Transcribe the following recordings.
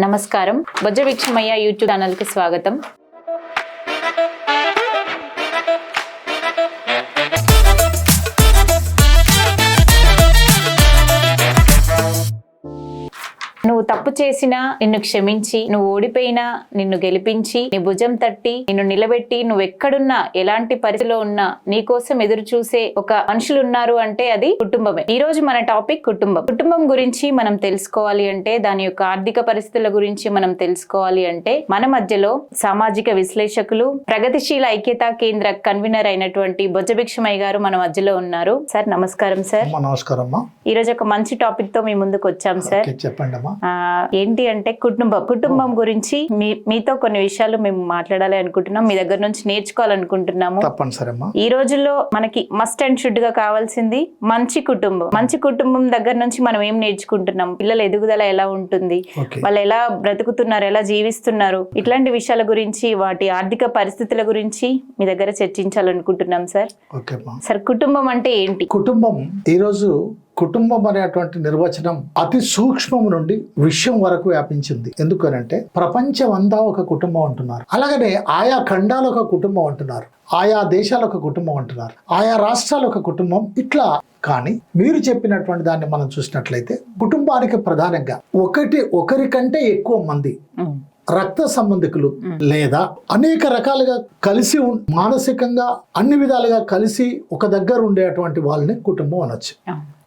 నమస్కారం. వజ్రవీక్షమయ్య యూట్యూబ్ ఛానల్కి స్వాగతం. నువ్వు తప్పు చేసినా నిన్ను క్షమించి నువ్వు ఓడిపోయినా నిన్ను గెలిపించి నీ భుజం తట్టి నిన్ను నిలబెట్టి నువ్వు ఎక్కడున్నా ఎలాంటి పరిస్థితిలో ఉన్నా నీ కోసం ఎదురు చూసే ఒక మనుషులు ఉన్నారు అంటే అది కుటుంబమే. ఈ రోజు మన టాపిక్ కుటుంబం. కుటుంబం గురించి మనం తెలుసుకోవాలి అంటే దాని యొక్క ఆర్థిక పరిస్థితుల గురించి మనం తెలుసుకోవాలి అంటే మన మధ్యలో సామాజిక విశ్లేషకులు ప్రగతిశీల ఐక్యతా కేంద్ర కన్వీనర్ అయినటువంటి బొజ్జభిక్షమయ్య గారు మన మధ్యలో ఉన్నారు. సార్ నమస్కారం సార్. నమస్కారం ఈ రోజు ఒక మంచి టాపిక్తో మీ ముందుకు వచ్చాం సార్. చెప్పండి ఏంటి అంటే కుటుంబం కుటుంబం గురించి మీ మీతో కొన్ని విషయాలు మేము మాట్లాడాలి అనుకుంటున్నాం. మీ దగ్గర నుంచి నేర్చుకోవాలనుకుంటున్నాము. తప్పనిసరి అమ్మా ఈ రోజుల్లో మనకి మస్ట్ అండ్ షుడ్గా కావాల్సింది మంచి కుటుంబం. మంచి కుటుంబం దగ్గర నుంచి మనం ఏం నేర్చుకుంటున్నాం? పిల్లల ఎదుగుదల ఎలా ఉంటుంది? వాళ్ళు ఎలా బ్రతుకుతున్నారు? ఎలా జీవిస్తున్నారు? ఇట్లాంటి విషయాల గురించి వాటి ఆర్థిక పరిస్థితుల గురించి మీ దగ్గర చర్చించాలనుకుంటున్నాం సార్. సార్ కుటుంబం అంటే ఏంటి? కుటుంబం ఈరోజు కుటుంబం అనేటువంటి నిర్వచనం అతి సూక్ష్మం నుండి విషయం వరకు వ్యాపించింది. ఎందుకనంటే ప్రపంచం అంతా ఒక కుటుంబం అంటున్నారు. అలాగనే ఆయా ఖండాలు ఒక కుటుంబం అంటున్నారు. ఆయా దేశాలు ఒక కుటుంబం అంటున్నారు. ఆయా రాష్ట్రాలు ఒక కుటుంబం ఇట్లా. కానీ మీరు చెప్పినటువంటి దాన్ని మనం చూసినట్లయితే కుటుంబానికి ప్రధానంగా ఒకటి ఒకరికంటే ఎక్కువ మంది రక్త సంబంధికులు లేదా అనేక రకాలుగా కలిసి మానసికంగా అన్ని విధాలుగా కలిసి ఒక దగ్గర ఉండేటువంటి వాళ్ళని కుటుంబం అనొచ్చు.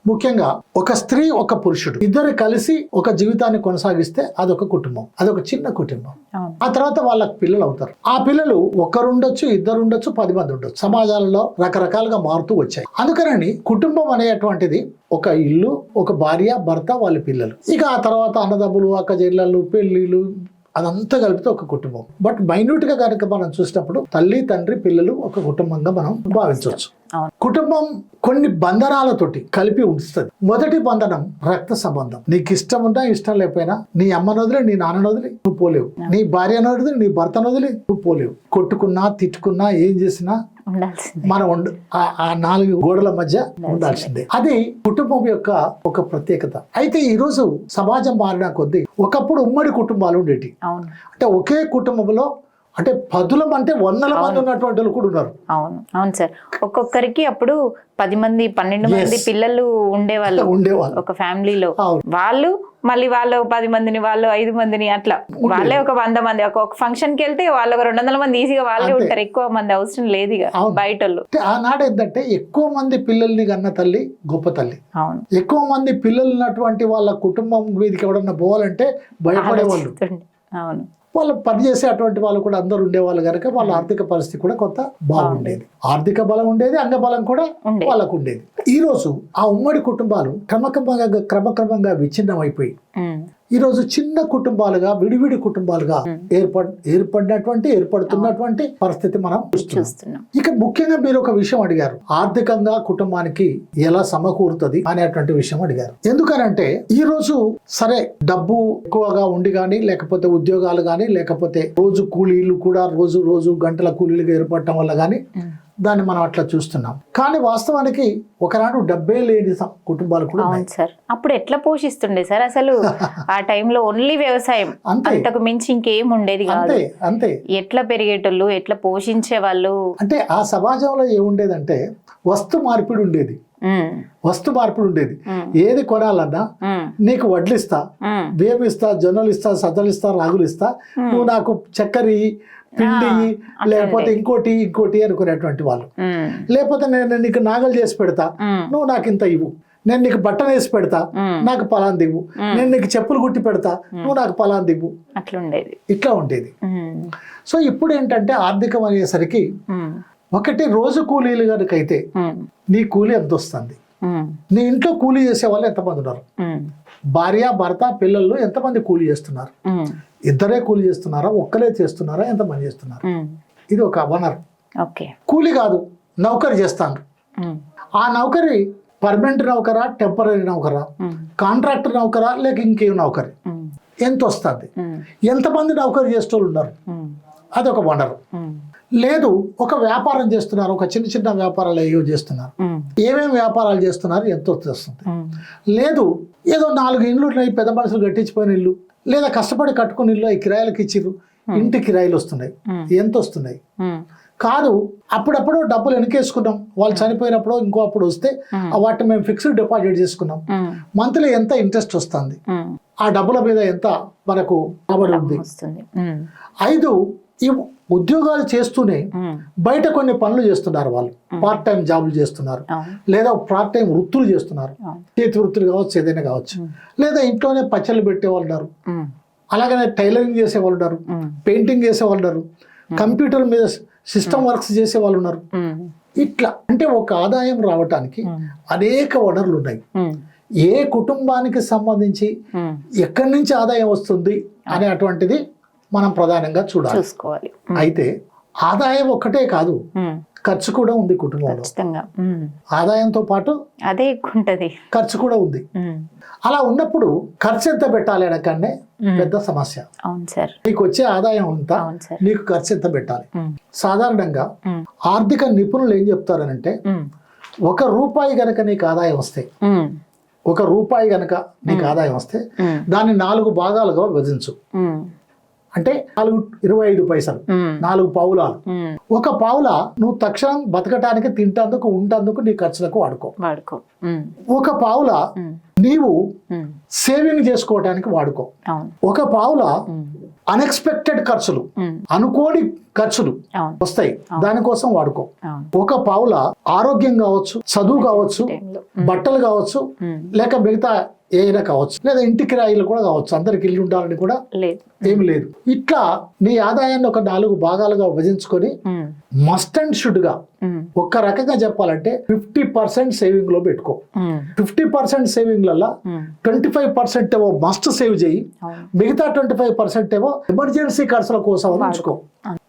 ముఖ్యంగా ఒక స్త్రీ ఒక పురుషుడు ఇద్దరు కలిసి ఒక జీవితాన్ని కొనసాగిస్తే అదొక కుటుంబం అదొక చిన్న కుటుంబం. ఆ తర్వాత వాళ్ళకి పిల్లలు అవుతారు. ఆ పిల్లలు ఒక్కరు ఉండొచ్చు ఇద్దరు ఉండొచ్చు పది మంది ఉండొచ్చు సమాజాలలో రకరకాలుగా మారుతూ వచ్చాయి. అందుకని కుటుంబం అనేటువంటిది ఒక ఇల్లు ఒక భార్య భర్త వాళ్ళ పిల్లలు. ఇక ఆ తర్వాత అన్నదమ్ములు అక్క చెల్లెళ్ళు పెళ్ళిళ్ళు అదంతా కలిపితే ఒక కుటుంబం. బట్ మైన్యూట్గా కనుక మనం చూసినప్పుడు తల్లి తండ్రి పిల్లలు ఒక కుటుంబంగా మనం భావించవచ్చు. కుటుంబం కొన్ని బంధనాలతోటి కలిపి ఉంచుతుంది. మొదటి బంధనం రక్త సంబంధం. నీకు ఇష్టం ఉన్నా ఇష్టం లేకపోయినా నీ అమ్మను వదిలి నీ నాన్నను వదిలి నువ్వు పోలేవు. నీ భార్యను వదిలి నీ భర్తను వదిలి నువ్వు పోలేవు. కొట్టుకున్నా తిట్టుకున్నా ఏం చేసినా మనం ఉండ ఆ- నాలుగు గోడల మధ్య ఉండాల్సిందే. అది కుటుంబం యొక్క ఒక ప్రత్యేకత. అయితే ఈ రోజు సమాజం మారిన కొద్దీ ఒకప్పుడు ఉమ్మడి కుటుంబాలు ఉండేటి అంటే ఒకే కుటుంబంలో అంటే పదులం అంటే వందల మంది ఉన్నటువంటి వాళ్ళు కూడా ఉన్నారు. అవును. అవును సార్. ఒక్కొక్కరికి అప్పుడు పది మంది పన్నెండు మంది. పిల్లలు ఉండేవాళ్ళు. ఉండేవాళ్ళు. ఒక ఫ్యామిలీలో. వాళ్ళు మళ్ళీ వాళ్ళు పది మందిని వాళ్ళు ఐదు మందిని అట్లా. వాళ్ళే ఒక వంద మంది. ఒక ఫంక్షన్కి వెళ్తే వాళ్ళు ఒక రెండు వందల మంది ఈజీగా వాళ్ళే. ఉంటారు. ఎక్కువ మంది అవసరం లేదు ఇక. బయట ఆనాడు ఏంటంటే ఎక్కువ మంది పిల్లల్ని కన్న తల్లి గొప్ప తల్లి. అవును. ఎక్కువ మంది పిల్లలు ఉన్నటువంటి వాళ్ళ కుటుంబం మీదకి ఎవడన్నా పోవాలంటే భయపడేవాళ్ళు. అవును. వాళ్ళు పని చేసే అటువంటి వాళ్ళు కూడా అందరు ఉండేవాళ్ళు కనుక వాళ్ళ ఆర్థిక పరిస్థితి కూడా కొంత బాగుండేది. ఆర్థిక బలం ఉండేది అంగబలం కూడా. వాళ్ళకు ఉండేది. ఈ రోజు ఆ ఉమ్మడి కుటుంబాలు క్రమక్రమంగా క్రమక్రమంగా విచ్ఛిన్నం అయిపోయి ఉమ్. ఈ రోజు చిన్న కుటుంబాలుగా విడివిడి కుటుంబాలుగా ఏర్పడ ఏర్పడినటువంటి ఏర్పడుతున్నటువంటి పరిస్థితి మనం చూస్తున్నాం. ఇక ముఖ్యంగా మీరు ఒక విషయం అడిగారు. ఆర్థికంగా కుటుంబానికి ఎలా సమకూరుతుంది అనేటువంటి విషయం అడిగారు. ఎందుకనంటే ఈ రోజు సరే డబ్బు ఎక్కువగా ఉండి కానీ లేకపోతే ఉద్యోగాలు కానీ లేకపోతే రోజు కూలీలు కూడా రోజు రోజు గంటల కూలీలుగా ఏర్పడటం వల్ల కానీ. దాన్ని మనం అట్లా చూస్తున్నాం. కానీ వాస్తవానికి ఒకనాడు డబ్బే లేని కుటుంబాలు కూడా అవును సార్. అప్పుడు ఎట్లా పోషిస్తుండే సార్? అసలు ఆ టైంలో ఓన్లీ వ్యవసాయం. అంతే. అంతకు మించి ఇంకేం ఉండేది అంతే అంతే. ఎట్లా పెరిగేటోళ్ళు ఎట్లా పోషించే వాళ్ళు? అంటే ఆ సమాజంలో ఏముండేదంటే వస్తు మార్పిడి ఉండేది. వస్తు మార్పిడి ఉండేది. ఏది కొనాలన్నా నీకు వడ్లిస్తా. బియ్యం ఇస్తా జొన్నలు ఇస్తా సజ్జలు ఇస్తా రాగులు ఇస్తా నువ్వు నాకు చక్కెర పిండి లేకపోతే ఇంకోటి ఇంకోటి అనుకునేటువంటి వాళ్ళు. లేకపోతే నేను నీకు నాగలు చేసి పెడతా. నువ్వు నాకు ఇంత ఇవ్వు. నేను నీకు బట్టలు వేసి పెడతా. నాకు పలాంది ఇవ్వు. నేను నీకు చెప్పులు కుట్టి పెడతా. నువ్వు నాకు ఇవ్వు. అట్లా ఉండేది ఇట్లా ఉండేది. సో ఇప్పుడు ఏంటంటే ఆర్థికం అయ్యేసరికి ఉమ్, ఒకటి రోజు కూలీలు కనుకైతే నీ కూలీ ఎంత వస్తుంది నీ ఇంట్లో కూలీ చేసే వాళ్ళు ఎంతమంది ఉన్నారు? భార్య భర్త పిల్లలు ఎంతమంది కూలీ చేస్తున్నారు? ఇద్దరే కూలి చేస్తున్నారా? ఒక్కరే చేస్తున్నారా? ఎంతమంది చేస్తున్నారు. ఇది ఒక వనరు. ఓకే. కూలి కాదు నౌకరి చేస్తాను ఆ నౌకరి పర్మనెంట్ నౌకరా టెంపరీ నౌకరా కాంట్రాక్టర్ నౌకరా లేక ఇంకేం నౌకరి? ఎంత వస్తుంది? ఎంతమంది నౌకరి చేసేవాళ్ళు ఉన్నారు? ఉమ్, అది ఒక వనరు. లేదు ఒక వ్యాపారం చేస్తున్నారు ఒక చిన్న చిన్న వ్యాపారాలు ఏవో చేస్తున్నారు. ఏమేమి వ్యాపారాలు చేస్తున్నారు? ఎంత వస్తుంది? లేదు ఏదో నాలుగు ఇండ్లు ఉన్నాయి పెద్ద మనుషులు కట్టించిపోయిన ఇల్లు. లేదా కష్టపడి కట్టుకుని ఇల్లు ఈ కిరాయిలకు ఇచ్చిర్రు. ఇంటి కిరాయిలు వస్తున్నాయి. ఉమ్, ఎంత వస్తున్నాయి ఉమ్, కాదు అప్పుడప్పుడు డబ్బులు వెనకేసుకున్నాం. వాళ్ళు చనిపోయినప్పుడు ఇంకో అప్పుడు వస్తే వాటిని మేము ఫిక్స్డ్ డిపాజిట్ చేసుకున్నాం. మంత్లీ ఎంత ఇంట్రెస్ట్ వస్తుంది. ఆ డబ్బుల మీద ఎంత మనకు రాబడి ఉంది? ఐదు ఈ ఉద్యోగాలు చేస్తూనే బయట కొన్ని పనులు చేస్తున్నారు వాళ్ళు. పార్ట్ టైం జాబులు చేస్తున్నారు. లేదా పార్ట్ టైం వృత్తులు చేస్తున్నారు. చేతి వృత్తులు కావచ్చు ఏదైనా కావచ్చు. లేదా ఇంట్లోనే పచ్చళ్ళు పెట్టే వాళ్ళు ఉన్నారు అలాగనే టైలరింగ్ చేసే వాళ్ళు ఉన్నారు. పెయింటింగ్ చేసే వాళ్ళు ఉన్నారు. కంప్యూటర్ మీద సిస్టమ్ వర్క్స్ చేసే వాళ్ళు ఉన్నారు. ఇట్లా. అంటే ఒక ఆదాయం రావటానికి అనేక వనరులు ఉన్నాయి. ఏ కుటుంబానికి సంబంధించి. ఎక్కడి నుంచి ఆదాయం వస్తుంది అనే అటువంటిది మనం ప్రధానంగా చూడాలి. చూసుకోవాలి. అయితే ఆదాయం ఒక్కటే కాదు ఖర్చు కూడా ఉంది కుటుంబంలో. ఆదాయంతో పాటు అదే ఉంటది ఖర్చు కూడా ఉంది. అలా ఉన్నప్పుడు ఖర్చు ఎంత పెట్టాలి అనకనే పెద్ద సమస్య. అవును సార్. నీకు వచ్చే ఆదాయం సార్. నీకు ఖర్చు ఎంత పెట్టాలి? సాధారణంగా ఆర్థిక నిపుణులు ఏం చెప్తారనంటే ఒక రూపాయి గనక నీకు ఆదాయం వస్తే ఒక రూపాయి గనక నీకు ఆదాయం వస్తే దాన్ని నాలుగు భాగాలుగా విభజించు. అంటే నాలుగు ఇరవై ఐదు పైసలు. నాలుగు పావులాలు ఒక పావుల నువ్వు తక్షణం బతకటానికి తింటందుకు ఉంటందుకు నీ ఖర్చులకు వాడుకో. ఒక పావుల నీవు సేవింగ్ చేసుకోవడానికి వాడుకో. ఒక పావుల అన్ఎక్స్పెక్టెడ్ ఖర్చులు ఉమ్, అనుకోని ఖర్చులు వస్తాయి. దానికోసం వాడుకో. ఒక పావుల ఆరోగ్యం కావచ్చు చదువు కావచ్చు టైంలో బట్టలు కావచ్చు లేక మిగతా ఏదైనా కావచ్చు లేదా ఇంటి కిరాయిలు కూడా కావచ్చు అందరికి ఇల్లు ఉండాలని కూడా లేదు. ఏమి లేదు. ఇట్లా నీ ఆదాయాన్ని ఒక నాలుగు భాగాలుగా విభజించుకొని మస్ట్ అండ్ షుడ్గా ఉమ్, ఒక్క రకంగా చెప్పాలంటే ఫిఫ్టీ పర్సెంట్ సేవింగ్లో పెట్టుకో ఫిఫ్టీ పర్సెంట్ సేవింగ్లలో ట్వంటీ ఫైవ్ పర్సెంట్ ఏమో మస్ట్ సేవ్ చేయి. మిగతా ట్వంటీ ఫైవ్ పర్సెంట్ ఏమో ఎమర్జెన్సీ ఖర్చుల కోసం ఉంచుకో.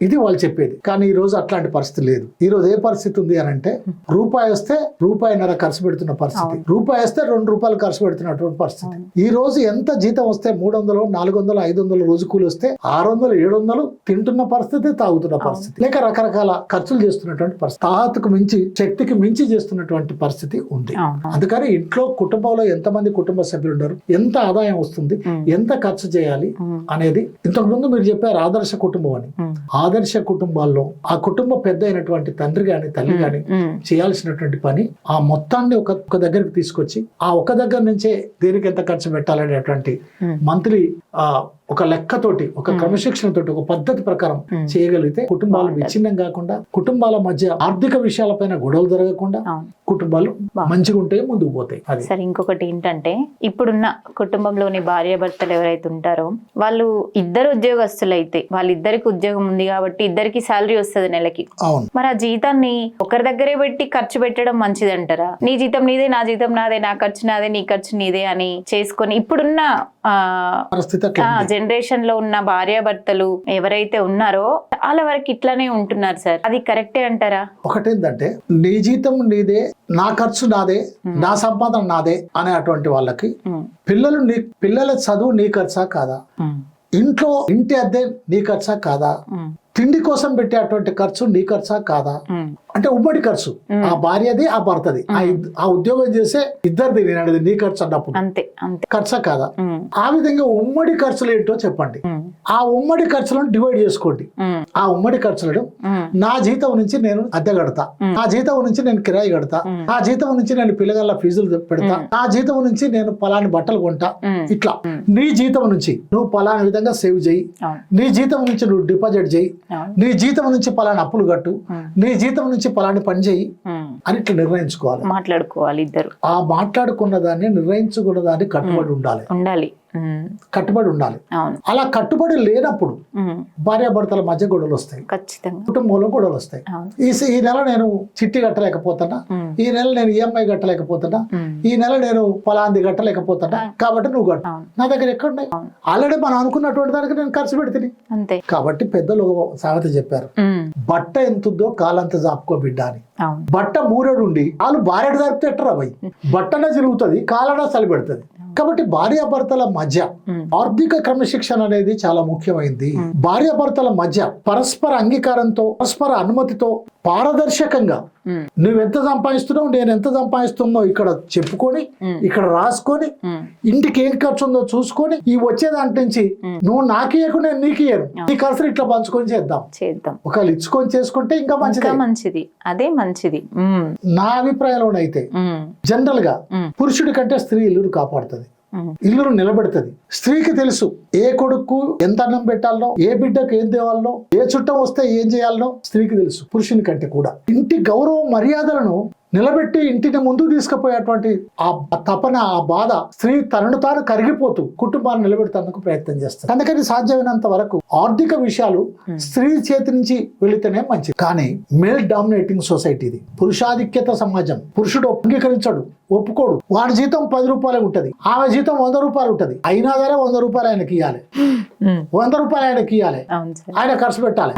ఇది వాళ్ళు చెప్పేది. కానీ ఈ రోజు అట్లాంటి పరిస్థితి లేదు. ఈ రోజు ఏ పరిస్థితి ఉంది అని అంటే రూపాయి వస్తే రూపాయిన్నర ఖర్చు పెడుతున్న పరిస్థితి. రూపాయి వస్తే రెండు రూపాయలు ఖర్చు పెడుతున్నటువంటి పరిస్థితి. ఈ రోజు ఎంత జీతం వస్తే మూడు వందలు నాలుగు వందలు ఐదు వందలు రోజు కూలి వస్తే ఆరు వందలు ఏడు వందలు తింటున్న పరిస్థితి తాగుతున్న పరిస్థితి. లేక రకరకాల ఖర్చులు చేస్తున్నటువంటి పరిస్థితి. తాహతుకు మించి శక్తికి మించి చేస్తున్నటువంటి పరిస్థితి ఉంది. అందుకని ఇంట్లో కుటుంబంలో ఎంతమంది కుటుంబ సభ్యులు ఉన్నారు ఎంత ఆదాయం వస్తుంది? ఎంత ఖర్చు చేయాలి? అనేది ఇంతకు ముందు మీరు చెప్పారు ఆదర్శ కుటుంబం అని. ఆదర్శ కుటుంబాల్లో ఆ కుటుంబ పెద్ద అయినటువంటి తండ్రి గాని తల్లి గాని చేయాల్సినటువంటి పని ఆ మొత్తాన్ని ఒక ఒక దగ్గరికి తీసుకొచ్చి ఆ ఒక దగ్గర నుంచే దేనికి ఎంత ఖర్చు పెట్టాలనేటువంటి మంత్లీ ఆ ఒక లెక్కతోటి ఒక క్రమశిక్షణ తోటి ఒక పద్ధతి ప్రకారం. చేయగలిగితే కుటుంబాలు విచ్ఛిన్నం కాకుండా కుటుంబాల మధ్య ఆర్థిక విషయాలపైన గొడవలు జరగకుండా కుటుంబాలు మంచిగా ఉంటే ముందుకు పోతాయి. అది. సరే ఇంకొకటి ఏంటంటే ఇప్పుడున్న కుటుంబంలోని భార్యాభర్తలు ఎవరైతే ఉంటారో వాళ్ళు ఇద్దరు ఉద్యోగస్తులు అయితే వాళ్ళిద్దరికి ఉద్యోగం ఉంది కాబట్టి ఇద్దరికి శాలరీ వస్తుంది నెలకి. మరి ఆ జీతాన్ని ఒకరి దగ్గరే పెట్టి ఖర్చు పెట్టడం మంచిది అంటారా నీ జీతం నీదే నా జీతం నాదే నా ఖర్చు నాదే నీ ఖర్చు నీదే అని చేసుకొని ఇప్పుడున్న. జనరేషన్లో ఉన్న భార్యాభర్తలు ఎవరైతే ఉన్నారో చాలా వరకు ఇట్లానే ఉంటున్నారు సార్. అది కరెక్టే అంటారా? ఒకటేంటంటే నీ జీతం నీదే నా ఖర్చు నాదే నా సంపాదన నాదే అనే అటువంటి వాళ్ళకి పిల్లలు నీ పిల్లల చదువు నీ ఖర్చా కాదా? ఇంట్లో ఇంటి అద్దె నీ ఖర్చా కాదా? తిండి కోసం పెట్టేటువంటి ఖర్చు నీ ఖర్చా కాదా? అంటే ఉమ్మడి ఖర్చు. ఆ భార్యది ఆ భర్తది. ఆ ఉద్యోగం చేసే ఇద్దరిది నేను నీ ఖర్చు అన్నప్పుడు. అంతే ఖర్చా కాదా? ఆ విధంగా ఉమ్మడి ఖర్చులు ఏంటో చెప్పండి. ఆ ఉమ్మడి ఖర్చులను డివైడ్ చేసుకోండి. ఆ ఉమ్మడి ఖర్చులను నా జీతం నుంచి నేను అద్దె కడతా. నా జీతం నుంచి నేను కిరాయి కడతా. నా జీతం నుంచి నేను పిల్లగాళ్ళ ఫీజులు పెడతా. నా జీతం నుంచి నేను పలాని బట్టలు కొంటా. ఇట్లా. నీ జీతం నుంచి నువ్వు పలానా విధంగా సేవ్ చేయి. నీ జీతం నుంచి నువ్వు డిపాజిట్ చేయి. నీ జీతం నుంచి పలానా అప్పులు కట్టు. నీ జీతం నుంచి పలాని పని చేయి అని ఇట్లా నిర్ణయించుకోవాలి. మాట్లాడుకోవాలి ఇద్దరు. ఆ మాట్లాడుకున్న దాన్ని నిర్ణయించుకున్న దాన్ని కట్టుబడి ఉండాలి. ఉండాలి. కట్టుబడి ఉండాలి. అలా కట్టుబడి లేనప్పుడు భార్యాభర్తల మధ్య గొడవలు వస్తాయి. ఖచ్చితంగా. కుటుంబంలో గొడవలు వస్తాయి. ఈ నెల నేను చిట్టి కట్టలేకపోతున్నా. ఈ నెల నేను ఈఎంఐ కట్టలేకపోతున్నా. ఉమ్, ఈ నెల నేను పలాంది కట్టలేకపోతున్నా. కాబట్టి నువ్వు కట్టు. నా దగ్గర ఎక్కడున్నాయి? ఆల్రెడీ మనం అనుకున్నటువంటి దానికి నేను ఖర్చు పెడితే అంతే. కాబట్టి పెద్దలు సామెత చెప్పారు. బట్ట ఎంతుందో కాలంత జాపుకో బిడ్డ అని. బట్ట మూరెడుండి వాళ్ళు భార్య జరిపితే ఎట్టరా భయ్? బట్టన జరుగుతుంది కాలన చలి పెడుతుంది కాబట్టి భార్యాభర్తల మధ్య ఆర్థిక క్రమశిక్షణ అనేది చాలా ముఖ్యమైంది. భార్యాభర్తల మధ్య పరస్పర అంగీకారంతో పరస్పర అనుమతితో పారదర్శకంగా ఉమ్, నువ్వు ఎంత సంపాదిస్తున్నావు నేను ఎంత సంపాదిస్తున్నావు ఇక్కడ చెప్పుకొని ఇక్కడ రాసుకొని ఇంటికి ఏం ఖర్చు ఉందో చూసుకొని ఈ వచ్చే దాంట్ నుంచి నువ్వు నాకు నేను నీకు ఇయ్యను. నీ ఖర్చులు ఇట్లా పంచుకొని చేద్దాం. చేద్దాం. ఒకవేళ ఇచ్చుకొని చేసుకుంటే ఇంకా మంచిది. మంచిది. అదే మంచిది. నా అభిప్రాయంలోనైతే జనరల్గా పురుషుడి కంటే స్త్రీ ఇల్లును కాపాడుతుంది. ఇల్లును నిలబెడుతుంది. స్త్రీకి తెలుసు ఏ కొడుకు ఎంత అన్నం పెట్టాలనో ఏ బిడ్డకు ఏం తేవాలనో ఏ చుట్టం వస్తే ఏం చేయాలనో స్త్రీకి తెలుసు పురుషుని కంటే కూడా. ఇంటి గౌరవ మర్యాదలను నిలబెట్టి ఇంటిని ముందుకు తీసుకుపోయేటువంటి ఆ తపన ఆ బాధ స్త్రీ తనను తాను కరిగిపోతూ కుటుంబాన్ని నిలబెడతానికి ప్రయత్నం చేస్తారు అందుకని సాధ్యమైనంత వరకు ఆర్థిక విషయాలు స్త్రీ చేతి నుంచి వెళితేనే మంచిది. కానీ మేల్ డామినేటింగ్ సొసైటీ ఇది. పురుషాధిక్యత సమాజం. పురుషుడు అంగీకరించడు ఒప్పుకోడు. వాడి జీతం పది రూపాయలు ఉంటది. ఆమె జీతం వంద రూపాయలు ఉంటది. అయినా సరే వంద రూపాయలు ఆయనకి ఇవ్వాలి ఉమ్, వంద రూపాయలు ఆయనకి ఇవ్వాలి ఆయన ఖర్చు పెట్టాలి.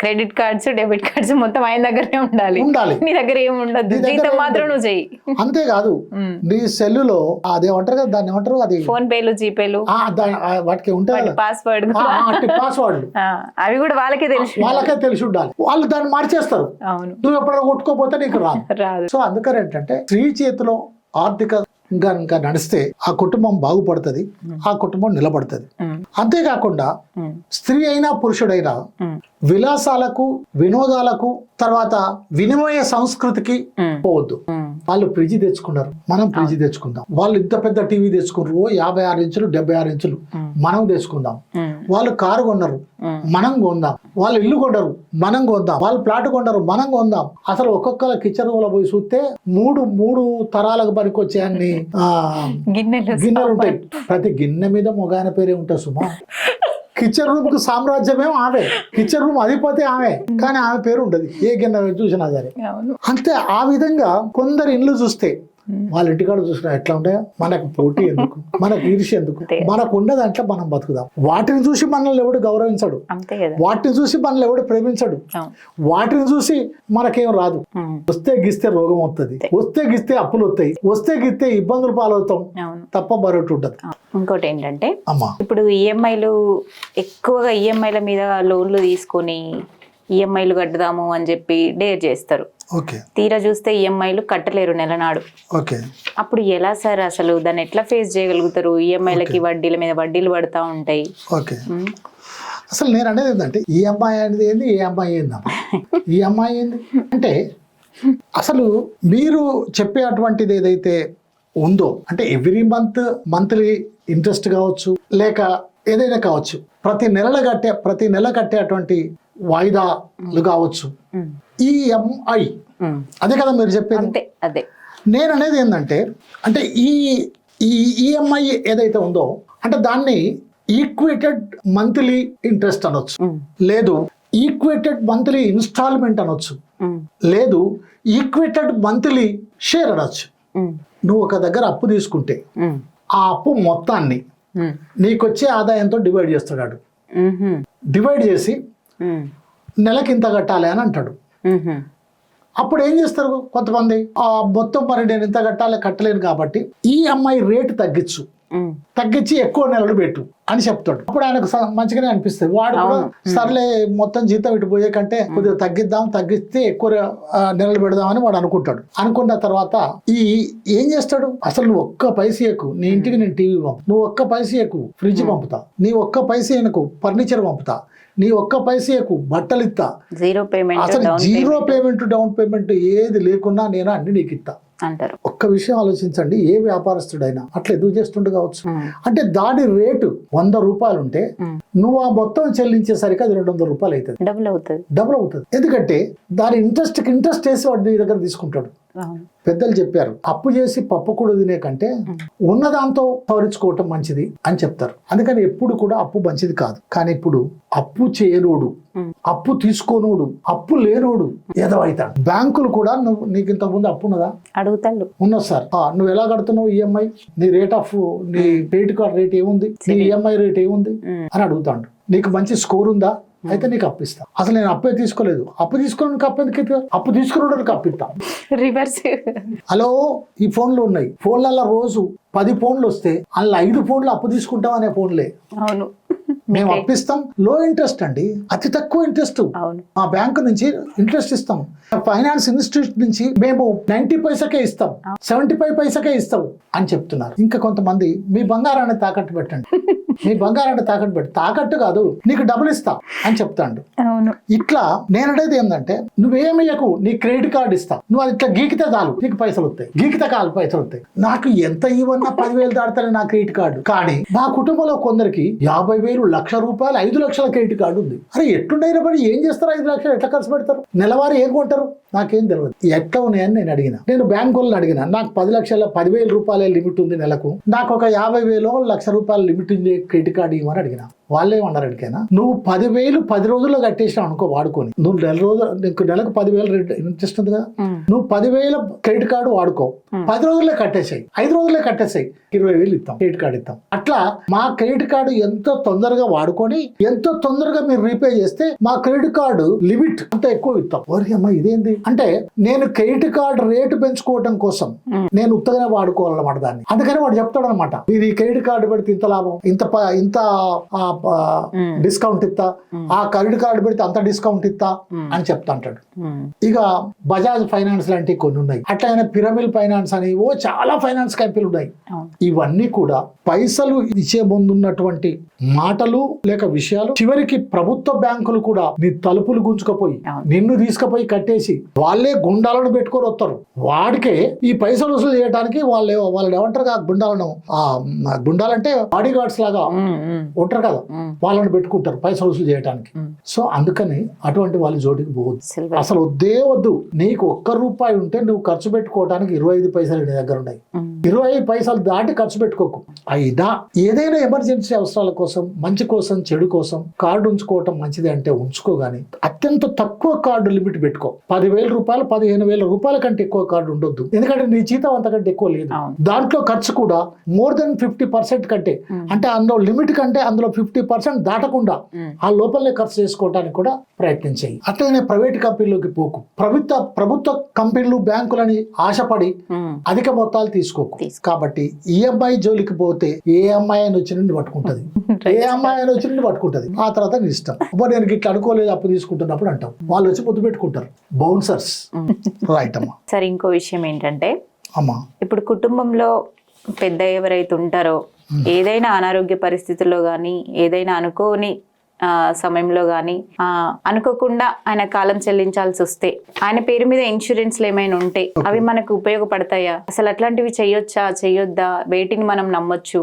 క్రెడిట్ కార్డ్స్ డెబిట్ కార్డ్స్ మొత్తం ఆయన దగ్గరే ఉండాలి. ఉండాలి. నీ దగ్గర ఏమి ఉండదు. జీతం మాత్రం. నువ్వు చెయ్యి. అంతేకాదు ఉమ్. నీ సెల్లులో అది ఏమంటారు కదా దాన్ని ఏమంటారు అది? ఫోన్ పేలు జీపేలు వాటికి ఉంటాయి కదా. పాస్వర్డ్ పాస్వర్డ్లు ఆ, అవి కూడా వాళ్ళకే తెలుసు వాళ్ళకే తెలిసి ఉండాలి. వాళ్ళు దాన్ని మార్చేస్తారు. అవును. నువ్వు ఎప్పుడైనా కొట్టుకోపోతే నీకు రాదు. రాదు. సో అందుకని ఏంటంటే స్త్రీ చేతిలో ఆర్థిక ఇంకా నడిస్తే ఆ కుటుంబం బాగుపడుతుంది ఆ కుటుంబం నిలబడుతుంది. అంతేకాకుండా స్త్రీ అయినా పురుషుడైనా విలాసాలకు వినోదాలకు తర్వాత వినిమయ సంస్కృతికి పోవద్దు. వాళ్ళు ఫ్రిడ్జ్ తెచ్చుకున్నారు మనం ఫ్రిడ్జ్ తెచ్చుకుందాం. వాళ్ళు ఇంత పెద్ద టీవీ తెచ్చుకున్నారు ఓ యాభై ఆరు ఇంచులు డెబ్బై ఆరు ఇంచులు మనం తెచ్చుకుందాం. వాళ్ళు కారు కొన్నారు మనం కొందాం. వాళ్ళు ఇల్లు కొన్నారు మనం కొందాం. వాళ్ళు ప్లాట్ కొన్నారు మనం కొందాం. అసలు ఒక్కొక్కల కిచెన్ రూమ్లో పోయి చూస్తే మూడు మూడు తరాలకు పనికొచ్చే అన్ని ఆ, గిన్నెలు గిన్నెలు ఉంటాయి. ప్రతి గిన్నె మీద మొగాయన పేరే ఉంటుంది సుమా. కిచెన్ రూమ్కు సామ్రాజ్యమేమో ఆమె. కిచెన్ రూమ్ అధిపతి ఆమె. కానీ ఆమె పేరు ఉండదు. ఏ గిన్నె చూసినా సరే. అంతే ఆ విధంగా కొందరు ఇండ్లు చూస్తే వాళ్ళ ఇంటికాడ చూసినా ఎట్లా ఉంటాయో? మనకు పోటీ ఎందుకు? మనకు ఈర్ష్య ఎందుకు. మనకు ఉన్న దాంట్లో మనం బతుకుదాం. వాటిని చూసి మనల్ని ఎవడు గౌరవించడు. వాటిని చూసి మనల్ని ఎవడు ప్రేమించడు. వాటిని చూసి మనకేం రాదు. వస్తే గిస్తే రోగం వస్తుంది వస్తే గిస్తే అప్పులు వస్తాయి వస్తే గిస్తే ఇబ్బందులు పాలవుతాం. తప్ప మరొకటి ఉండదు. ఆ, ఇంకోటి ఏంటంటే అమ్మా. ఇప్పుడు ఈఎంఐలు ఎక్కువగా ఈఎంఐల మీద లోన్లు తీసుకొని ఈఎంఐలు కట్టుదాము అని చెప్పి డేర్ చేస్తారు. తీరా చూస్తే ఈఎంఐలు కట్టలేరు నెలనాడు. ఓకే. అప్పుడు ఎలా సార్ అసలు దాన్ని ఎట్లా ఫేస్ చేయగలుగుతారు? ఈఎంఐలకి వడ్డీల మీద వడ్డీలు పడతా ఉంటాయి. అసలు నేను అనేది ఏంటంటే ఈ అమ్మాయి అనేది ఏంది? అమ్మాయి ఏంది అమ్మాయి ఏంది? అంటే అసలు మీరు చెప్పే అటువంటిది ఏదైతే ఉందో అంటే ఎవ్రీ మంత్ మంత్లీ ఇంట్రెస్ట్ కావచ్చు లేక ఏదైనా కావచ్చు ప్రతి నెల కట్టే ప్రతి నెల కట్టేటువంటి వాయిదాలు కావచ్చు. ఈఎంఐ. అదే కదా మీరు చెప్పేది? అంతే అదే. నేను అనేది ఏంటంటే అంటే ఈ ఈ ఈఎంఐ ఏదైతే ఉందో అంటే దాన్ని ఈక్వేటెడ్ మంత్లీ ఇంట్రెస్ట్ అనొచ్చు. లేదు ఈక్వేటెడ్ మంత్లీ ఇన్స్టాల్మెంట్ అనొచ్చు. లేదు ఈక్వేటెడ్ మంత్లీ షేర్ అనొచ్చు. నువ్వు ఒక దగ్గర అప్పు తీసుకుంటే ఆ అప్పు మొత్తాన్ని నీకొచ్చే ఆదాయంతో డివైడ్ చేస్తాడు డివైడ్ చేసి నెలకి ఇంత కట్టాలి అని అంటాడు. అప్పుడు ఏం చేస్తారు కొంతమంది? ఆ మొత్తం మరి నేను ఇంత కట్టాలి కట్టలేను కాబట్టి ఈ అమ్మాయి రేటు తగ్గించు. తగ్గించి ఎక్కువ నెలలు పెట్టు అని చెప్తాడు. అప్పుడు ఆయనకు మంచిగానే అనిపిస్తుంది. వాడు కూడా సర్లే మొత్తం జీతం ఇటు పోయే కంటే కొద్దిగా తగ్గిద్దాం తగ్గిస్తే ఎక్కువ నెలలు పెడదామని వాడు అనుకుంటాడు. అనుకున్న తర్వాత ఈ ఏం చేస్తాడు? అసలు నువ్వు ఒక్క పైసకు నీ ఇంటికి నేను టీవీ పంపు. నువ్వు ఒక్క పైసకు ఫ్రిడ్జ్ పంపుతా. నీ ఒక్క పైసకు ఫర్నిచర్ పంపుతా. నీ ఒక్క పైసకు బట్టలు ఇస్తా జీరో పేమెంట్ అసలు జీరో పేమెంట్ డౌన్ పేమెంట్ ఏది లేకున్నా నేను అన్ని నీకు ఇస్తా అంటారు. ఒక్క విషయం ఆలోచించండి ఏ వ్యాపారస్తుడైనా అట్లా ఎందుకు చేస్తుండు కావచ్చు? ఉమ్, అంటే దాని రేటు వంద రూపాయలు ఉంటే ఉమ్, నువ్వు ఆ మొత్తం చెల్లించేసరికి అది రెండు వందల రూపాయలు అవుతుంది డబుల్ అవుతుంది. డబుల్ అవుతుంది. ఎందుకంటే దాని ఇంట్రెస్ట్కి ఇంట్రెస్ట్ వేసి వాడు నీ దగ్గర తీసుకుంటాడు. పెద్దలు చెప్పారు అప్పు చేసి పప్పు కూడా తినే కంటే ఉన్నదాంతో సవరించుకోవటం మంచిది అని చెప్తారు. అందుకని ఎప్పుడు కూడా అప్పు మంచిది కాదు. కానీ ఇప్పుడు అప్పు చేయనోడు అప్పు తీసుకోనోడు అప్పు లేనోడు ఏదో అవుతాడు బ్యాంకులు కూడా నువ్వు నీకు ఇంత ముందు అప్పు ఉన్నదా? అడుగుతాళ్ళు ఉన్నది సార్. నువ్వు ఎలా కడుతున్నావు ఈఎంఐ నీ రేట్ ఆఫ్ నీ క్రెడిట్ కార్డ్ రేట్ ఏముంది? నీ ఈఎంఐ రేట్ ఏముంది? ఉమ్, అని అడుగుతాడు. నీకు మంచి స్కోర్ ఉందా? అయితే నీకు అప్పిస్తా అసలు నేను అప్పే తీసుకోలేదు. అప్పు తీసుకున్నానికి అప్పు ఎందుకు ఇస్తా? అప్పు తీసుకున్నాడానికి అప్పిస్తా రివర్స్ హలో ఈ ఫోన్లు ఉన్నాయి. ఫోన్లలో రోజు పది ఫోన్లు వస్తే అందులో ఐదు ఫోన్లు అప్పు తీసుకుంటాం అనే ఫోన్లే. అవును. మేము అప్పిస్తాం లో ఇంట్రెస్ట్ అండి. అతి తక్కువ ఇంట్రెస్ట్. మా బ్యాంకు నుంచి ఇంట్రెస్ట్ ఇస్తాం. ఫైనాన్స్ ఇన్స్టిట్యూట్ నుంచి మేము నైన్టీ పైసకే ఇస్తాం. సెవెంటీ ఫైవ్ పైసకే ఇస్తాం అని చెప్తున్నారు. ఇంకా కొంతమంది మీ బంగారాన్ని తాకట్టు పెట్టండి. మీ బంగారాన్ని తాకట్టు పెట్టి. తాకట్టు కాదు నీకు డబ్బులు ఇస్తా అని చెప్తాడు. ఇట్లా నేనడేది ఏంటంటే నువ్వేమియకు నీ క్రెడిట్ కార్డు ఇస్తా. నువ్వు అది ఇట్లా గీకితే చాలు. నీకు పైసలు వస్తాయి. గీకితే కాలు పైసలు వస్తాయి. నాకు ఎంత ఇవన్నా పదివేలు దాడతానే నా క్రెడిట్ కార్డు. కానీ మా కుటుంబంలో కొందరికి యాభై వేలు లక్ష రూపాయలు ఐదు లక్షల క్రెడిట్ కార్డు ఉంది. అరే ఎట్లుండైనా పడి ఏం చేస్తారు ఐదు లక్షలు? ఎట్లా ఖర్చు పెడతారు? నెలవారీ ఏం కొంటారు? నాకేం తెలియదు ఎట్లా ఉన్నాయని నేను అడిగిన. నేను బ్యాంక్ వాళ్ళని అడిగిన. నాకు పది లక్షల పదివేల రూపాయల లిమిట్ ఉంది నెలకు. నాకు ఒక యాభై వేలు లక్ష రూపాయల లిమిట్ ఉంది. క్రెడిట్ కార్డు ఇవ్వమని అడిగిన వాళ్ళే అడిగానా నువ్వు పదివేలు పది రోజుల్లో కట్టేసినావు అనుకో వాడుకొని. నువ్వు నెల రోజులు నీకు నెలకు పదివేలు ఇంట్రెస్ట్ ఉంది కదా. నువ్వు పదివేల క్రెడిట్ కార్డు వాడుకో. పది రోజుల్లో కట్టేసాయి. ఐదు రోజుల్లో కట్టేసాయి. ఇరవై వేలు ఇస్తాం క్రెడిట్ కార్డు ఇస్తాం. అట్లా మా క్రెడిట్ కార్డు ఎంతో తొందరగా వాడుకొని ఎంతో తొందరగా మీరు రీపే చేస్తే మా క్రెడిట్ కార్డు లిమిట్ అంత ఎక్కువ ఇస్తాం. ఓరి అమ్మ ఇదేంది? అంటే నేను క్రెడిట్ కార్డు రేటు పెంచుకోవటం కోసం నేను ఉత్తగానే వాడుకోవాలన్నమాట దాన్ని. అందుకని వాడు చెప్తాడు అనమాట మీరు ఈ క్రెడిట్ కార్డు పెడితే ఇంత లాభం? ఇంత ఇంత. డిస్కౌంట్ ఇస్తా ఆ క్రెడిట్ కార్డు పెడితే అంత డిస్కౌంట్ ఇస్తా అని చెప్తా అంటాడు. ఇక బజాజ్ ఫైనాన్స్ లాంటివి కొన్ని ఉన్నాయి. అట్లయినా పిరమిల్ ఫైనాన్స్ అని ఓ చాలా ఫైనాన్స్ కంపెనీలు ఉన్నాయి. ఇవన్నీ కూడా పైసలు ఇచ్చే ముందున్నటువంటి మాటలు లేక విషయాలు చివరికి ప్రభుత్వ బ్యాంకులు కూడా నీ తలుపులు గుంజుకపోయి. నిన్ను తీసుకుపోయి కట్టేసి వాళ్ళే గుండాలను పెట్టుకొని వస్తారు. వాడికే ఈ పైసలు వసూలు చేయడానికి వాళ్ళు వాళ్ళు ఏమంటారు ఆ గుండాలను గుండాలంటే బాడీ గార్డ్స్ లాగా ఉంటారు కదా. వాళ్ళని పెట్టుకుంటారు పైసలు వసూలు చేయడానికి. సో అందుకని అటువంటి వాళ్ళ జోడికి పోవద్దు. అసలు వద్దే వద్దు. నీకు ఒక్క రూపాయి ఉంటే నువ్వు ఖర్చు పెట్టుకోవడానికి ఇరవై ఐదు పైసలు నీ దగ్గర ఉన్నాయి. ఇరవై ఐదు పైసలు దాటి ఖర్చు పెట్టుకోకు. అయినా ఏదైనా ఎమర్జెన్సీ అవసరాల కోసం మంచి కోసం చెడు కోసం కార్డు ఉంచుకోవటం మంచిది అంటే ఉంచుకోగాని అత్యంత తక్కువ కార్డు లిమిట్ పెట్టుకో. పదివేల రూపాయలు పదిహేను వేల రూపాయల కంటే ఎక్కువ కార్డు ఉండొద్దు. ఎందుకంటే నీ జీతం అంతకంటే ఎక్కువ లేదు. దాంట్లో ఖర్చు కూడా మోర్ దెన్ ఫిఫ్టీ పర్సెంట్ కంటే. అంటే అందులో లిమిట్ కంటే అందులో ఫిఫ్టీ పర్సెంట్ దాటకుండా. ఆ లోపలనే ఖర్చు చేసుకోవడానికి కూడా ప్రయత్నం చేయి. అట్లనే ప్రైవేట్ కంపెనీలోకి పోకు. ప్రభుత్వ ప్రభుత్వ కంపెనీలు బ్యాంకులని ఆశపడి. అధిక మొత్తాలు తీసుకోకు. తీసుకో. కాబట్టి ఈఎంఐ జోలికి పోతే ఏ అమ్మాయి అని వచ్చి నుండి పట్టుకుంటది. ఏ అమ్మాయి అని వచ్చి నుండి పట్టుకుంటది. ఆ తర్వాత నీ ఇష్టం. అబ్బా నేను ఇట్లా అనుకోలేదు అప్పు తీసుకుంటున్నప్పుడు అంటాం వాళ్ళు వచ్చి పొద్దు పెట్టుకుంటారు. బౌన్సర్స్. రైట్ అమ్మా. సరే ఇంకో విషయం ఏంటంటే అమ్మా. ఇప్పుడు కుటుంబంలో పెద్ద ఎవరైతే ఉంటారో ఏదైనా అనారోగ్య పరిస్థితుల్లో కానీ ఏదైనా అనుకోని ఆ, సమయంలో కానీ అనుకోకుండా ఆయన కాలం చెల్లించాల్సి వస్తే ఆయన పేరు మీద ఇన్సూరెన్స్లు ఏమైనా ఉంటే అవి మనకు ఉపయోగపడతాయా? అసలు అట్లాంటివి చేయొచ్చా చేయొద్దా వేటిని మనం నమ్మొచ్చు?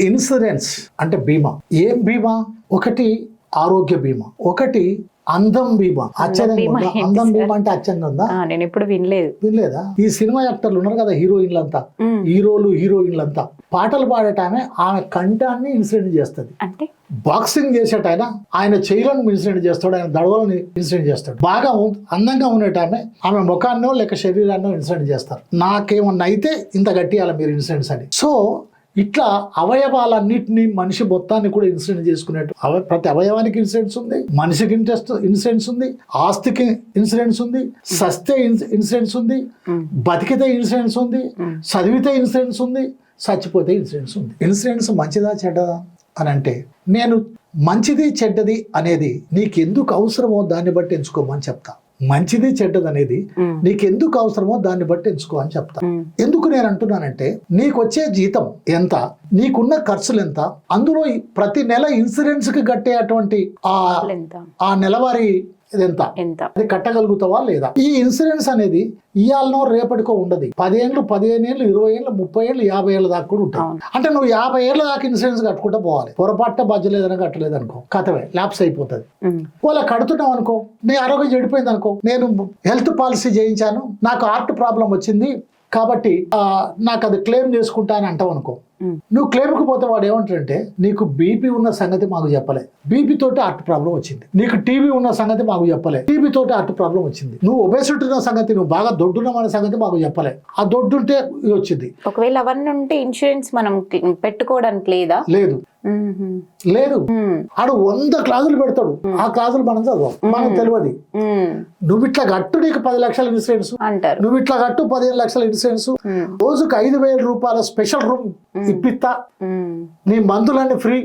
ఇన్సూరెన్స్ అంటే బీమా. ఏం బీమా? ఒకటి ఆరోగ్య బీమా. ఒకటి అందం ఉందా? ఏంటి అందం? బీమా అంటే ఆశ్చర్యంగా ఉందా? నేను ఎప్పుడు వినలేదు. వినలేదా? ఈ సినిమా యాక్టర్లు ఉన్నారు కదా హీరోయిన్లంతా. హీరోలు హీరోయిన్లంతా. పాటలు పాడేటామె ఆమె కంఠాన్ని ఇన్సిడెంట్ చేస్తుంది. అంటే? బాక్సింగ్ చేసేట ఆయన. ఆయన చైలను ఇన్సిడెంట్ చేస్తాడు ఆయన దడవలను ఇన్సిడెంట్ చేస్తాడు. బాగా అందంగా ఉండేటామె ఆమె ముఖాన్నో లేక శరీరాన్నో ఇన్సిడెంట్ చేస్తారు. నాకేమన్నా అయితే ఇంత గట్టియాల మీరు ఇన్సిడెంట్స్ అని. సో ఇట్లా అవయవాలన్నిటిని మనిషి మొత్తాన్ని కూడా ఇన్సిడెంట్ చేసుకునేట్టు అవ ప్రతి అవయవానికి ఇన్సిడెంట్స్ ఉంది మనిషికి ఇంట్రెస్ట్ ఇన్సిడెంట్స్ ఉంది ఆస్తికి ఇన్సిడెంట్స్ ఉంది సస్తే ఇన్సిడెంట్స్ ఉంది. బతికితే ఇన్సిడెంట్స్ ఉంది. చదివితే ఇన్సూరెన్స్ ఉంది చచ్చిపోతే ఇన్సూరెన్స్ ఉంది ఇన్సూరెన్స్ మంచిదా చెడ్డదా అని అంటే నేను మంచిది చెడ్డది అనేది నీకెందుకు అవసరమో దాన్ని బట్టి ఎంచుకోమని చెప్తా మంచిది చెడ్డది అనేది ఉమ్. నీకెందుకు అవసరమో దాన్ని బట్టి ఎంచుకో అని చెప్తా. ఎందుకు నేను అంటున్నానంటే నీకు వచ్చే జీతం ఎంత నీకున్న ఖర్చులు ఎంత అందులో ప్రతి నెల ఇన్సూరెన్స్కి కట్టేటువంటి ఆ ఎంత నెలవారీ ఎంత? ఎంత? అది కట్టగలుగుతావా లేదా? ఈ ఇన్సూరెన్స్ అనేది ఇయాలనో రేపటికో ఉండదు. పదేళ్ళు పదిహేను ఏళ్ళు ఇరవై ఏళ్ళు ముప్పై ఏళ్ళు యాభై ఏళ్ళ దాకా కూడా ఉంటాయి. అంటే నువ్వు యాభై ఏళ్ళ దాకా ఇన్సూరెన్స్ కట్టుకుంటూ పోవాలి. పొరపాటున బజ్జలేదని కట్టలేదు అనుకో. కథవే ల్యాప్స్ అయిపోతుంది. వాళ్ళ కడుతున్నావు అనుకో నీ ఆరోగ్యం చెడిపోయింది అనుకో నేను హెల్త్ పాలసీ చేయించాను నాకు హార్ట్ ప్రాబ్లం వచ్చింది కాబట్టి నాకు అది క్లెయిమ్ చేసుకుంటా అని అంటావు అనుకో. నువ్వు క్లెయిమ్కి పోతే వాడు ఏమంటాడంటే నీకు బీపీ ఉన్న సంగతి మాకు చెప్పలే. బీపీ తోటి హార్ట్ ప్రాబ్లం వచ్చింది. నీకు టీబీ ఉన్న సంగతి మాకు చెప్పలే. టీబీ తోటి హార్ట్ ప్రాబ్లం వచ్చింది. నువ్వు ఒబేసిటీ ఉన్న సంగతి నువ్వు బాగా దొడ్డున్నావు అనే సంగతి మాకు చెప్పలే. ఆ దొడ్డుంటే వచ్చింది. ఒకవేళ అవన్నీ ఉంటే ఇన్సూరెన్స్ మనం పెట్టుకోవడానికి లేదా? లేదు. లేదు. ఆడు వంద క్లాసులు పెడతాడు. ఆ క్లాసులు మనం చదవం. మనకు తెలియదు. నువ్వు ఇట్లా గట్టు నీకు పది లక్షల ఇన్సూరెన్స్ నువ్వు ఇట్లా కట్టు పదిహేను లక్షల ఇన్సూరెన్స్. రోజుకు ఐదు వేల రూపాయల స్పెషల్ రూమ్ ఇప్పిస్తా. నీ మందులన్నీ ఫ్రీ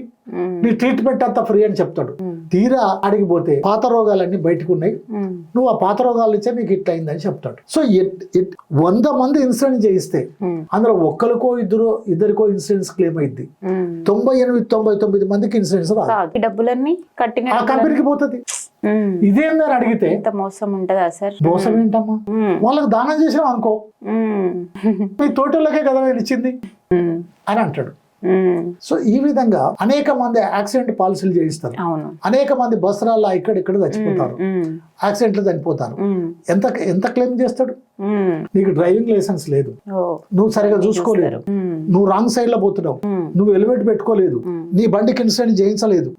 నీ ట్రీట్మెంట్ అంతా ఫ్రీ అని చెప్తాడు. తీరా అడిగిపోతే పాత రోగాలన్నీ బయటకు ఉన్నాయి నువ్వు ఆ పాత రోగాలు ఇచ్చే నీకు ఇట్లా అయిందని చెప్తాడు. సో వంద మంది ఇన్సూరెన్స్ చేయిస్తే అందులో ఒక్కరికో ఇద్దరు ఇద్దరికో ఇన్సూరెన్స్ క్లెయిమ్ అయింది. తొంభై ఎనిమిది తొంభై తొమ్మిది మందికి ఇన్సూరెన్స్ రాదు. డబ్బులన్నీ కట్టిన కంపెనీకి పోతుంది. ఇదేందని అడిగితే మోసం ఉంటదా సార్? మోసం ఏంటమ్మా? వాళ్ళకి దానం చేసినాం అనుకో. మీ తోటలోకే కదా ఇచ్చింది? అని అంటాడు. సో ఈ విధంగా అనేక మంది యాక్సిడెంట్ పాలసీలు చేయిస్తారు. అవును. అనేక మంది బస్సులలో ఇక్కడ ఇక్కడ చచ్చిపోతారు. యాక్సిడెంట్లు చనిపోతారు. ఎంత ఎంత క్లెయిమ్ చేస్తాడు? నీకు డ్రైవింగ్ లైసెన్స్ లేదు. నువ్వు సరిగా చూసుకోలేదు. నువ్వు రాంగ్ సైడ్లో పోతున్నావు. నువ్వు హెల్మెట్ పెట్టుకోలేదు. నీ బండికి ఇన్సిడెంట్ చేయించలేదు.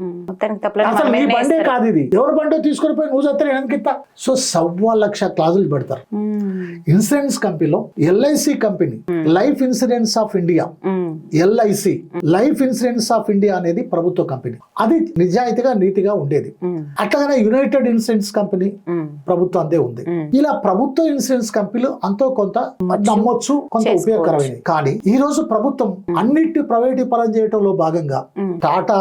అసలు నీ బండే. కాదు ఇది. ఎవరి బండో తీసుకొని పోయి నువ్వు చస్తే వెనక్కిస్తా సో సవ్వా లక్ష క్లాజులు పెడతారు. ఇన్సూరెన్స్ కంపెనీలో LIC company life insurance of India LIC life insurance of India అనేది ప్రభుత్వ కంపెనీ. అది నిజాయితీగా నీతిగా ఉండేది. అట్లాగనే యునైటెడ్ ఇన్సూరెన్స్ కంపెనీ ప్రభుత్వం అందే ఉంది. ఇలా ప్రభుత్వ ఇన్సూరెన్స్ కంపెనీలు అంతో కొంత నమ్మొచ్చు. కొంత. ఉపయోగకరమైనవి కానీ ఈ రోజు ప్రభుత్వం అన్నిటి ప్రైవేటీ పరం చేయడంలో భాగంగా టాటా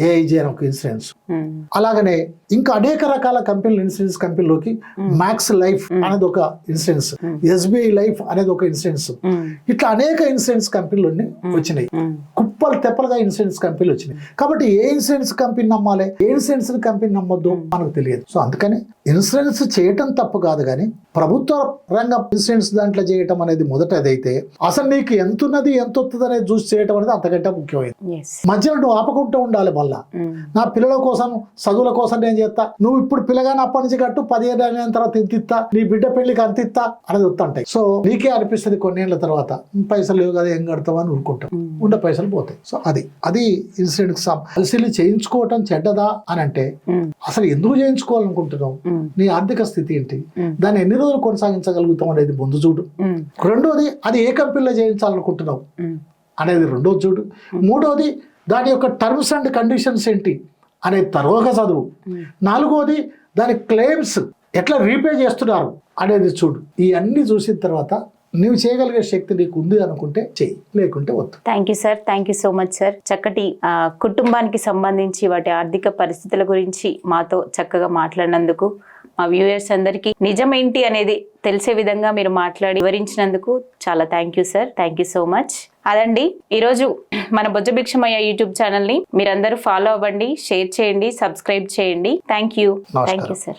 ఏఐజీ అని ఒక ఇన్సూరెన్స్ ఉమ్, అలాగనే ఇంకా అనేక రకాల కంపెనీలు ఇన్సూరెన్స్ కంపెనీలోకి మ్యాక్స్ లైఫ్ అనేది ఒక ఇన్సూరెన్స్ ఎస్బీఐ లైఫ్ అనేది ఒక ఇన్సూరెన్స్ ఉమ్, ఇట్లా అనేక ఇన్సూరెన్స్ కంపెనీలు వచ్చినాయి. ఉమ్, కుప్పలు తెప్పలుగా ఇన్సూరెన్స్ కంపెనీలు వచ్చినాయి. కాబట్టి ఏ ఇన్సూరెన్స్ కంపెనీ నమ్మాలి ఏ ఇన్సూరెన్స్ కంపెనీ నమ్మొద్దు మనకు తెలియదు. సో అందుకని ఇన్సూరెన్స్ చేయటం తప్పు కాదు కానీ ప్రభుత్వ రంగ ఇన్సూరెన్స్ దాంట్లో చేయటం అనేది మొదట అదైతే అసలు నీకు ఎంత ఉన్నది ఎంత వస్తుంది అనేది చూసి చేయటం అనేది అంతకంటే ముఖ్యమైనది. మధ్యలో నువ్వు ఆపకుంటూ ఉండాలి మళ్ళా ఉమ్, నా పిల్లల కోసం చదువుల కోసం నేను చేస్తా. నువ్వు ఇప్పుడు పిల్లగాని అప్పటి నుంచి కట్టు పదిహేను అయిన తర్వాత ఇంత ఇస్తా నీ బిడ్డ పెళ్ళికి అంత ఇస్తా అనేది వస్తుంటాయి. సో నీకే అనిపిస్తుంది కొన్నేళ్ళ తర్వాత పైసలు లేవు కదా ఏం కడతావు? అని ఊరుకుంటాం. ఉమ్, ఉండే పైసలు పోతాయి. సో అది అది ఇన్సిడెంట్ పాలసీలు చేయించుకోవటం చెడ్డదా అని అంటే అసలు ఎందుకు చేయించుకోవాలనుకుంటున్నావు? నీ ఆర్థిక స్థితి ఏంటి? దాన్ని ఎన్ని రోజులు కొనసాగించగలుగుతాం అనేది ముందు చూడు. రెండోది అది ఏ కంపెనీలో చేయించాలనుకుంటున్నావు అనేది రెండోది చూడు. మూడోది దాని యొక్క టర్మ్స్ అండ్ కండిషన్స్ ఏంటి? అనేది తర్వాత చదువు. నాలుగోది దాని క్లెయిమ్స్ ఎట్లా రీపే చేస్తున్నారు అనేది చూడు. ఈ అన్ని చూసిన తర్వాత నువ్వు చేయగలిగే శక్తి నీకు ఉంది అనుకుంటే చెయ్యి లేకుంటే వద్దు. Thank you sir thank you so much sir చక్కటి కుటుంబానికి సంబంధించి వాటి ఆర్థిక పరిస్థితుల గురించి మాతో చక్కగా మాట్లాడినందుకు మా వ్యూయర్స్ అందరికీ నిజమేంటి అనేది తెలిసే విధంగా మీరు మాట్లాడి వివరించినందుకు చాలా thank you sir thank you so much అదండి. ఈరోజు మన బొజ్జభిక్షమయ్య యూట్యూబ్ ఛానల్ని మీరందరూ ఫాలో అవ్వండి షేర్ చేయండి సబ్స్క్రైబ్ చేయండి. Thank you thank you sir.